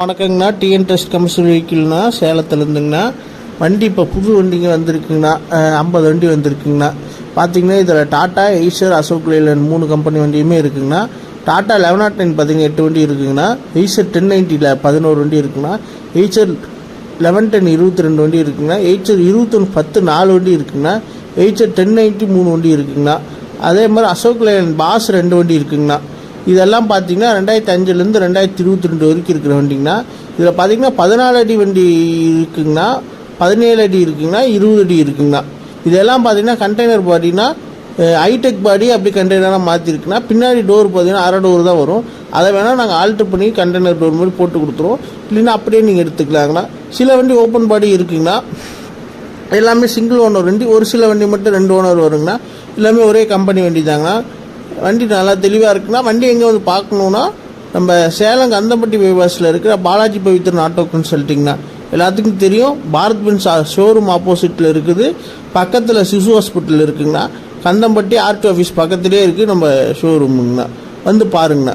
வணக்கங்கண்ணா. TN test commission வெஹிக்கிள்னா சேலத்துலேருந்துங்கண்ணா. வண்டி இப்போ புது வண்டிங்க வந்திருக்குங்கண்ணா. ஐம்பது வண்டி வந்திருக்குங்கண்ணா. பார்த்தீங்கன்னா இதில் டாட்டா ஈஷர் அசோக் லேலன் மூணு கம்பெனி வண்டியுமே இருக்குங்கண்ணா. டாட்டா லெவன் நாட் நைன் பார்த்தீங்கன்னா எட்டு வண்டி இருக்குங்கண்ணா. ஈஷர் டென் நைன்ட்டியில் பதினோரு வண்டி இருக்குங்கண்ணா. ஈச்சர் லெவன் டென் இருபத்தி ரெண்டு வண்டி இருக்குங்கண்ணா. எயிச்சர் இருபத்தொன்று பத்து நாலு வண்டி இருக்குங்கண்ணா. எயிச்சர் டென் நைன்ட்டி மூணு வண்டி இருக்குங்கண்ணா. அதே மாதிரி அசோக் லேலன் பாஸ் ரெண்டு வண்டி இருக்குங்கண்ணா. இதெல்லாம் பார்த்தீங்கன்னா ரெண்டாயிரத்தி அஞ்சுலேருந்து ரெண்டாயிரத்தி இருபத்தி ரெண்டு வரைக்கும் இருக்கிற வண்டிங்கண்ணா. இதில் பார்த்தீங்கன்னா பதினாலு அடி வண்டி இருக்குங்கண்ணா. பதினேழு அடி இருக்குங்கன்னா இருபது அடி இருக்குங்கண்ணா. இதெல்லாம் பார்த்தீங்கன்னா கண்டெய்னர் பாடினா ஹைடெக் பாடி அப்படி கண்டெய்னராக மாற்றிருக்குன்னா பின்னாடி டோர் பார்த்தீங்கன்னா அரை டோர் தான் வரும். அதை வேணால் நாங்கள் ஆல்ட்ரு பண்ணி கண்டெய்னர் டோர் மாதிரி போட்டு கொடுத்துருவோம். இல்லைன்னா அப்படியே நீங்கள் எடுத்துக்கலாங்கண்ணா. சில வண்டி ஓப்பன் பாடி இருக்குங்கண்ணா. எல்லாமே சிங்கிள் ஓனர் வண்டி. ஒரு சில வண்டி மட்டும் ரெண்டு ஓனர் வருங்கண்ணா. எல்லாமே ஒரே கம்பெனி வண்டி தாங்கண்ணா. வண்டி நல்லா தெளிவாக இருக்குன்னா வண்டி எங்கே வந்து பார்க்கணுன்னா நம்ம சேலம் கந்தப்பட்டி பைபாஸில் இருக்கிற பாலாஜி பவித்ரன் ஆட்டோ கன்சல்ட்டிங்னா எல்லாத்துக்கும் தெரியும். பாரத் சா ஷோரூம் ஆப்போசிட்டில் இருக்குது. பக்கத்தில் சிசு ஹாஸ்பிட்டல் இருக்குங்கண்ணா கந்தம்பட்டி ஆர்டி ஆஃபீஸ் பக்கத்துலேயே இருக்குது நம்ம ஷோரூமுங்கண்ணா வந்து பாருங்கண்ணா